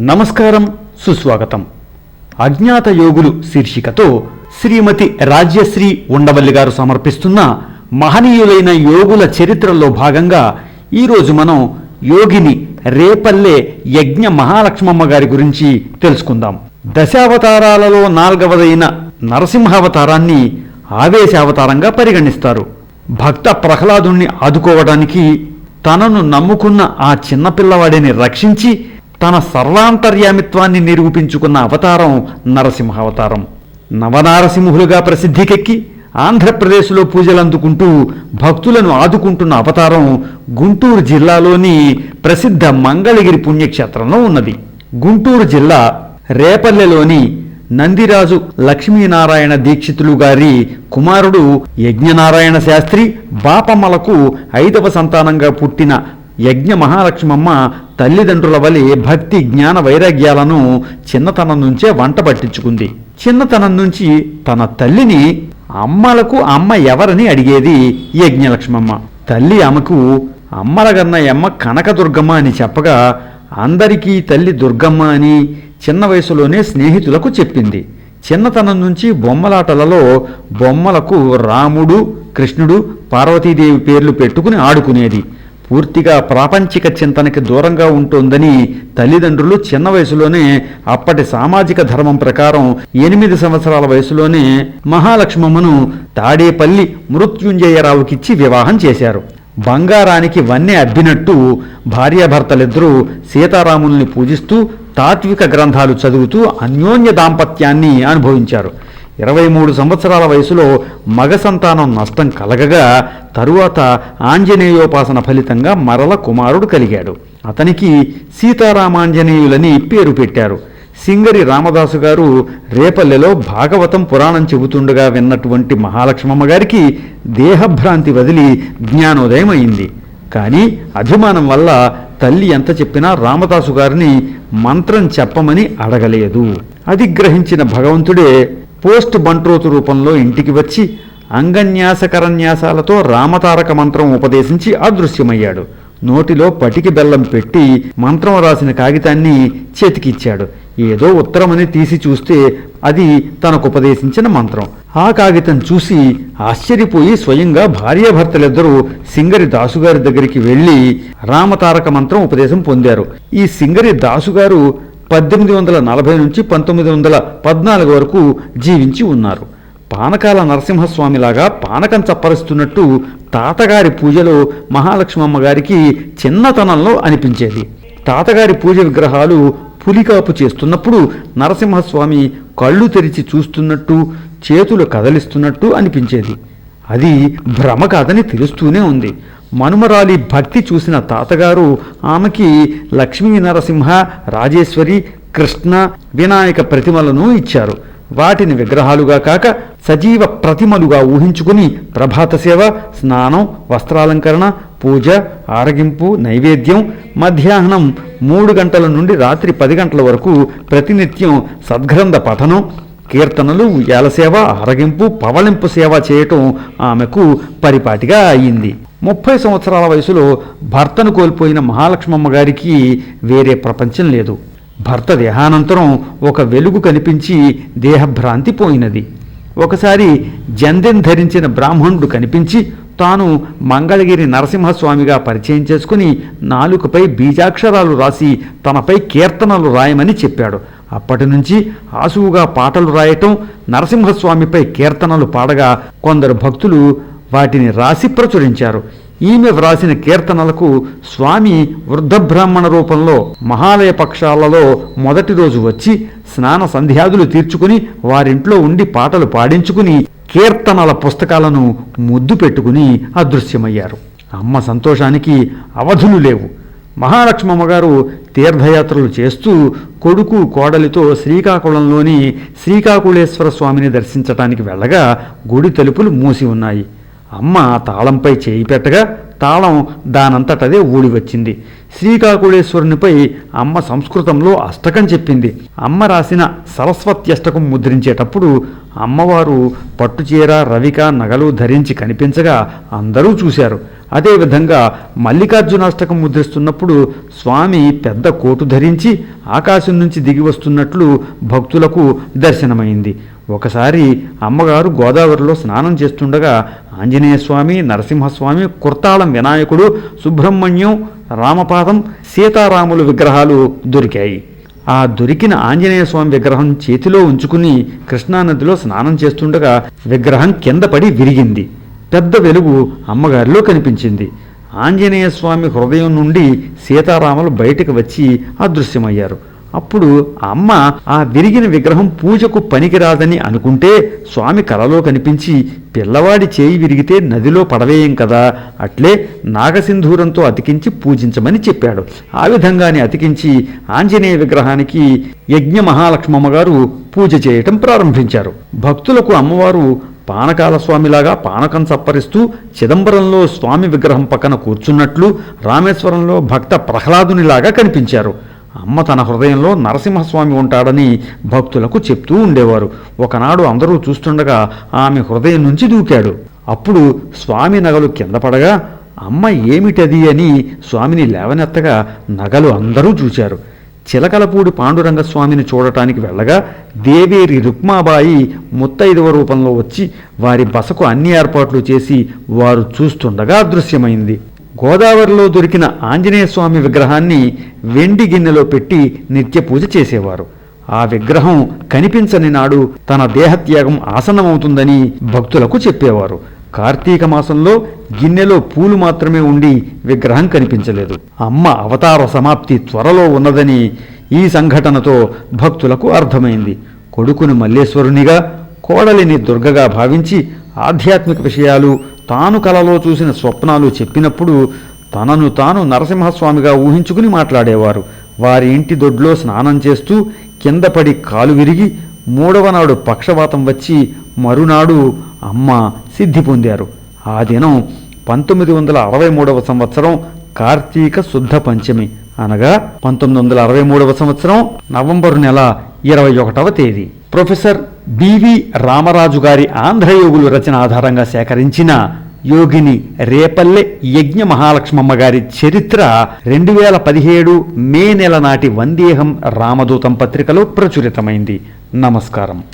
నమస్కారం సుస్వాగతం. అజ్ఞాత యోగులు శీర్షికతో శ్రీమతి రాజ్యశ్రీ ఉండవల్లి గారు సమర్పిస్తున్న మహనీయులైన యోగుల చరిత్రలో భాగంగా ఈరోజు మనం యోగిని రేపల్లె యజ్ఞ మహాలక్ష్మమ్మ గారి గురించి తెలుసుకుందాం. దశావతారాలలో నాల్గవదైన నరసింహావతారాన్ని ఆవేశావతారంగా పరిగణిస్తారు. భక్త ప్రహ్లాదుణ్ణి ఆదుకోవడానికి తనను నమ్ముకున్న ఆ చిన్నపిల్లవాడిని రక్షించి తన సర్వాంతర్యామిత్వాన్ని నిరూపించుకున్న అవతారం నరసింహావతారం. నవనారసింహులుగా ప్రసిద్ధికెక్కి ఆంధ్రప్రదేశ్లో పూజలు అందుకుంటూ భక్తులను ఆదుకుంటున్న అవతారం గుంటూరు జిల్లాలోని ప్రసిద్ధ మంగళగిరి పుణ్యక్షేత్రంలో ఉన్నది. గుంటూరు జిల్లా రేపల్లెలోని నందిరాజు లక్ష్మీనారాయణ దీక్షితులు గారి కుమారుడు యజ్ఞనారాయణ శాస్త్రి బాపమ్మలకు ఐదవ సంతానంగా పుట్టిన యజ్ఞ మహాలక్ష్మమ్మ తల్లిదండ్రుల వలె భక్తి జ్ఞాన వైరాగ్యాలను చిన్నతనం నుంచే వంట పట్టించుకుంది. చిన్నతనం నుంచి తన తల్లిని అమ్మలకు అమ్మ ఎవరని అడిగేది యజ్ఞలక్ష్మమ్మ తల్లి ఆమెకు అమ్మలగన్నయమ్మ కనకదుర్గమ్మ అని చెప్పగా అందరికీ తల్లి దుర్గమ్మ అని చిన్న వయసులోనే స్నేహితులకు చెప్పింది. చిన్నతనం నుంచి బొమ్మలాటలలో బొమ్మలకు రాముడు కృష్ణుడు పార్వతీదేవి పేర్లు పెట్టుకుని ఆడుకునేది. పూర్తిగా ప్రాపంచిక చింతనకి దూరంగా ఉంటుందని తల్లిదండ్రులు చిన్న వయసులోనే అప్పటి సామాజిక ధర్మం ప్రకారం ఎనిమిది సంవత్సరాల వయసులోనే మహాలక్ష్మమ్మను తాడేపల్లి మృత్యుంజయరావుకిచ్చి వివాహం చేశారు. బంగారానికి వన్నె అబ్బినట్టు భార్యాభర్తలిద్దరూ సీతారాముల్ని పూజిస్తూ తాత్విక గ్రంథాలు చదువుతూ అన్యోన్య దాంపత్యాన్ని అనుభవించారు. ఇరవై మూడు సంవత్సరాల వయసులో మగ సంతానం నష్టం కలగగా తరువాత ఆంజనేయోపాసన ఫలితంగా మరల కుమారుడు కలిగాడు. అతనికి సీతారామాంజనేయులని పేరు పెట్టారు. సింగరి రామదాసు గారు రేపల్లెలో భాగవతం పురాణం చెబుతుండగా విన్నటువంటి మహాలక్ష్మమ్మ గారికి దేహభ్రాంతి వదిలి జ్ఞానోదయం అయింది. కానీ అభిమానం వల్ల తల్లి ఎంత చెప్పినా రామదాసు గారిని మంత్రం చెప్పమని అడగలేదు. అది గ్రహించిన భగవంతుడే పోస్ట్ బంట్రోతు రూపంలో ఇంటికి వచ్చి అంగన్యాసకరన్యాసాలతో రామతారక మంత్రం ఉపదేశించి అదృశ్యమయ్యాడు. నోటిలో పటికి బెల్లం పెట్టి మంత్రం రాసిన కాగితాన్ని చేతికిచ్చాడు. ఏదో ఉత్తరమని తీసి చూస్తే అది తనకు ఉపదేశించిన మంత్రం. ఆ కాగితం చూసి ఆశ్చర్యపోయి స్వయంగా భార్యాభర్తలిద్దరూ సింగరి దాసుగారి దగ్గరికి వెళ్ళి రామతారక మంత్రం ఉపదేశం పొందారు. ఈ సింగరి దాసుగారు పద్దెనిమిది వందల నలభై నుంచి పంతొమ్మిది వందల పద్నాలుగు వరకు జీవించి ఉన్నారు. పానకాల నరసింహస్వామిలాగా పానకం చప్పరిస్తున్నట్టు తాతగారి పూజలో మహాలక్ష్మమ్మ గారికి చిన్నతనంలో అనిపించేది. తాతగారి పూజ విగ్రహాలు పులికాపు చేస్తున్నప్పుడు నరసింహస్వామి కళ్ళు తెరిచి చూస్తున్నట్టు చేతులు కదలిస్తున్నట్టు అనిపించేది. అది భ్రమ కాదని తెలుస్తూనే ఉంది. మనుమరాలి భక్తి చూసిన తాతగారు ఆమెకి లక్ష్మీ నరసింహ రాజేశ్వరి కృష్ణ వినాయక ప్రతిమలను ఇచ్చారు. వాటిని విగ్రహాలుగా కాక సజీవ ప్రతిమలుగా ఊహించుకుని ప్రభాత సేవ స్నానం వస్త్రాలంకరణ పూజ ఆరగింపు నైవేద్యం మధ్యాహ్నం మూడు గంటల నుండి రాత్రి పది గంటల వరకు ప్రతినిత్యం సద్గ్రంథ పఠనం కీర్తనలు ఉయ్యాల సేవ ఆరగింపు పవళింపు సేవ చేయటం ఆమెకు పరిపాటిగా అయింది. ముప్పై సంవత్సరాల వయసులో భర్తను కోల్పోయిన మహాలక్ష్మమ్మ గారికి వేరే ప్రపంచం లేదు. భర్త దేహానంతరం ఒక వెలుగు కనిపించి దేహభ్రాంతి పోయినది. ఒకసారి జందెన్ ధరించిన బ్రాహ్మణుడు కనిపించి తాను మంగళగిరి నరసింహస్వామిగా పరిచయం చేసుకుని నాలుకపై బీజాక్షరాలు రాసి తనపై కీర్తనలు రాయమని చెప్పాడు. అప్పటి నుంచి ఆసువుగా పాటలు రాయటం నరసింహస్వామిపై కీర్తనలు పాడగా కొందరు భక్తులు వాటిని రాసి ప్రచురించారు. ఈమె వ్రాసిన కీర్తనలకు స్వామి వృద్ధ బ్రాహ్మణ రూపంలో మహాలయ పక్షాలలో మొదటి రోజు వచ్చి స్నాన సంధ్యాదులు తీర్చుకుని వారింట్లో ఉండి పాటలు పాడించుకుని కీర్తనల పుస్తకాలను ముద్దు పెట్టుకుని అదృశ్యమయ్యారు. అమ్మ సంతోషానికి అవధులు లేవు. మహాలక్ష్మమ్మగారు తీర్థయాత్రలు చేస్తూ కొడుకు కోడలితో శ్రీకాకుళంలోని శ్రీకాకుళేశ్వర స్వామిని దర్శించటానికి వెళ్ళగా గుడి తలుపులు మూసి ఉన్నాయి. అమ్మ తాళంపై చేయి పెట్టగా తాళం దానంతటదే ఊడి వచ్చింది శ్రీకాకుళేశ్వరునిపై అమ్మ సంస్కృతంలో అష్టకం చెప్పింది. అమ్మ రాసిన సరస్వత్యష్టకం ముద్రించేటప్పుడు అమ్మవారు పట్టుచీర రవిక నగలు ధరించి కనిపించగా అందరూ చూశారు. అదేవిధంగా మల్లికార్జునాష్టకం ముద్రిస్తున్నప్పుడు స్వామి పెద్ద కోటు ధరించి ఆకాశం నుంచి దిగి వస్తున్నట్లు భక్తులకు దర్శనమైంది. ఒకసారి అమ్మగారు గోదావరిలో స్నానం చేస్తుండగా ఆంజనేయస్వామి నరసింహస్వామి కుర్తాళం వినాయకుడు సుబ్రహ్మణ్యం రామపాదం సీతారాముల విగ్రహాలు దొరికాయి. ఆ దొరికిన ఆంజనేయ స్వామి విగ్రహం చేతిలో ఉంచుకుని కృష్ణానదిలో స్నానం చేస్తుండగా విగ్రహం కింద పడి విరిగింది. పెద్ద వెలుగు అమ్మగారిలో కనిపించింది. ఆంజనేయ స్వామి హృదయం నుండి సీతారాములు బయటకు వచ్చి అదృశ్యమయ్యారు. అప్పుడు అమ్మ ఆ విరిగిన విగ్రహం పూజకు పనికిరాదని అనుకుంటే స్వామి కలలో కనిపించి పిల్లవాడి చేయి విరిగితే నదిలో పడవేయం కదా అట్లే నాగసింధూరంతో అతికించి పూజించమని చెప్పాడు. ఆ విధంగానే అతికించి ఆంజనేయ విగ్రహానికి యజ్ఞ మహాలక్ష్మమ్మ గారు పూజ చేయటం ప్రారంభించారు. భక్తులకు అమ్మవారు పానకాల స్వామిలాగా పానకం సప్పరిస్తూ చిదంబరంలో స్వామి విగ్రహం పక్కన కూర్చున్నట్లు రామేశ్వరంలో భక్త ప్రహ్లాదునిలాగా కనిపించారు. అమ్మ తన హృదయంలో నరసింహస్వామి ఉంటాడని భక్తులకు చెప్తూ ఉండేవారు. ఒకనాడు అందరూ చూస్తుండగా ఆమె హృదయం నుంచి దూకాడు. అప్పుడు స్వామి నగలు కింద పడగా అమ్మ ఏమిటది? అని స్వామిని లేవనెత్తగా నగలు అందరూ చూశారు. చిలకలపూడి పాండురంగస్వామిని చూడటానికి వెళ్ళగా దేవేరి రుక్మాబాయి ముత్తైదవ రూపంలో వచ్చి వారి బసకు అన్ని ఏర్పాట్లు చేసి వారు చూస్తుండగా అదృశ్యమైంది. గోదావరిలో దొరికిన ఆంజనేయ స్వామి విగ్రహాన్ని వెండి గిన్నెలో పెట్టి నిత్య పూజ చేసేవారు. ఆ విగ్రహం కనిపించని నాడు తన దేహత్యాగం ఆసన్నమవుతుందని భక్తులకు చెప్పేవారు. కార్తీక మాసంలో గిన్నెలో పూలు మాత్రమే ఉండి విగ్రహం కనిపించలేదు. అమ్మ అవతార సమాప్తి త్వరలో ఉన్నదని ఈ సంఘటనతో భక్తులకు అర్థమైంది. కొడుకును మల్లేశ్వరునిగా కోడలిని దుర్గగా భావించి ఆధ్యాత్మిక విషయాలు తాను కలలో చూసిన స్వప్నాలు చెప్పినప్పుడు తనను తాను నరసింహస్వామిగా ఊహించుకుని మాట్లాడేవారు. వారి ఇంటి దొడ్లో స్నానం చేస్తూ కింద పడి కాలు విరిగి మూడవ నాడు పక్షవాతం వచ్చి మరునాడు అమ్మ సిద్ధి పొందారు. ఆ దినం పంతొమ్మిది వందల అరవై మూడవ సంవత్సరం కార్తీక శుద్ధ పంచమి అనగా పంతొమ్మిది వందల అరవై మూడవ సంవత్సరం నవంబరు నెల ఇరవై ఒకటవ తేదీ. ప్రొఫెసర్ బివి రామరాజు గారి ఆంధ్రయోగులు రచన ఆధారంగా సేకరించిన యోగిని రేపల్లె యజ్ఞ మహాలక్ష్మమ్మ గారి చరిత్ర రెండు వేల పదిహేడు మే నెల నాటి వందేహం రామదూతం పత్రికలో ప్రచురితమైంది. నమస్కారం.